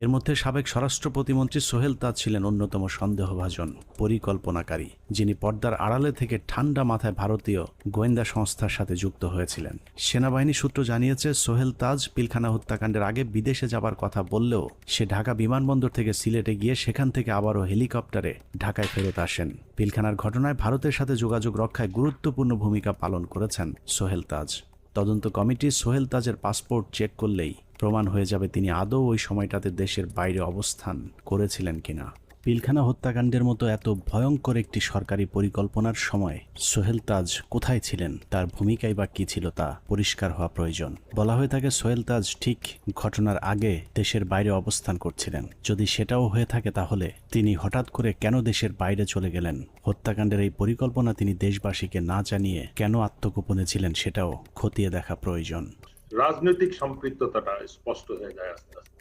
এর মধ্যে সাবেক স্বরাষ্ট্র প্রতিমন্ত্রী সোহেল তাজ ছিলেন অন্যতম সন্দেহভাজন, পরিকল্পনাকারী, যিনি পর্দার আড়ালে থেকে ঠান্ডা মাথায় ভারতীয় গোয়েন্দা সংস্থার সাথে যুক্ত হয়েছিলেন। সেনাবাহিনী সূত্র জানিয়েছে, সোহেল তাজ পিলখানা হত্যাকাণ্ডের আগে বিদেশে যাবার কথা বললেও সে ঢাকা বিমানবন্দর থেকে সিলেটে গিয়ে সেখান থেকে আবারও হেলিকপ্টারে ঢাকায় ফেরত আসেন। পিলখানার ঘটনায় ভারতের সাথে যোগাযোগ রক্ষায় গুরুত্বপূর্ণ ভূমিকা পালন করেছেন সোহেল তাজ। তদন্ত কমিটি সোহেল তাজের পাসপোর্ট চেক করলেই প্রমাণ হয়ে যাবে তিনি আদৌ ওই সময়টাতে দেশের বাইরে অবস্থান করেছিলেন কিনা। পিলখানা হত্যাকাণ্ডের মতো এত ভয়ঙ্কর একটি সরকারি পরিকল্পনার সময় সোহেল তাজ কোথায় ছিলেন? তার ভূমিকাই বা কী ছিল তা পরিষ্কার হওয়া প্রয়োজন। বলা হয়ে থাকে সোহেল তাজ ঠিক ঘটনার আগে দেশের বাইরে অবস্থান করছিলেন। যদি সেটাও হয়ে থাকে তাহলে তিনি হঠাৎ করে কেন দেশের বাইরে চলে গেলেন? হত্যাকাণ্ডের এই পরিকল্পনা তিনি দেশবাসীকে না জানিয়ে কেন আত্মগোপনে ছিলেন সেটাও খতিয়ে দেখা প্রয়োজন। রাজনৈতিক সম্পৃক্ততাটা স্পষ্ট হয়ে যায় আস্তে আস্তে।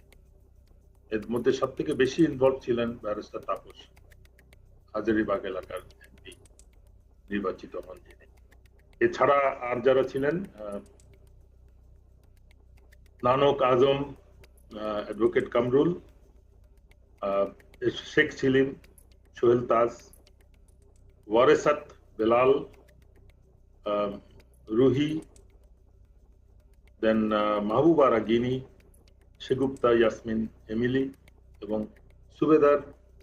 এর মধ্যে সব থেকে বেশি ইনভলভ ছিলেন ব্যারিস্টার তাপস হাজারিবাগ এলাকার এমপি নির্বাচিত হন যিনি। এছাড়া আর যারা ছিলেন নানক আজম অ্যাডভোকেট কামরুল শেখ ছিলেন সোহেল তাজ, ওয়ারেসাত বেলাল রুহি, দেন মাহবুবা রাগিনী সেগুপ্তা ইয়াসমিন, এমিলি এবং সুবেদার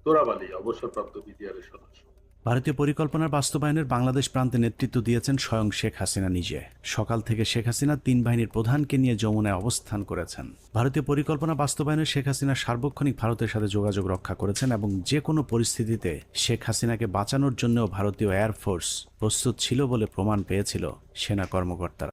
তোরাব আলী অবসরপ্রাপ্ত বিডিআরের সদস্য। ভারতীয় পরিকল্পনার বাস্তবায়নের বাংলাদেশ প্রান্তে নেতৃত্ব দিয়েছেন স্বয়ং শেখ হাসিনা নিজে। সকাল থেকে শেখ হাসিনা তিন বাহিনীর প্রধানকে নিয়ে যমুনায় অবস্থান করেছেন। ভারতীয় পরিকল্পনা বাস্তবায়নে শেখ হাসিনা সার্বক্ষণিক ভারতের সাথে যোগাযোগ রক্ষা করেছেন এবং যে কোনো পরিস্থিতিতে শেখ হাসিনাকে বাঁচানোর জন্যও ভারতীয় এয়ারফোর্স প্রস্তুত ছিল বলে প্রমাণ পেয়েছিল সেনা কর্মকর্তারা।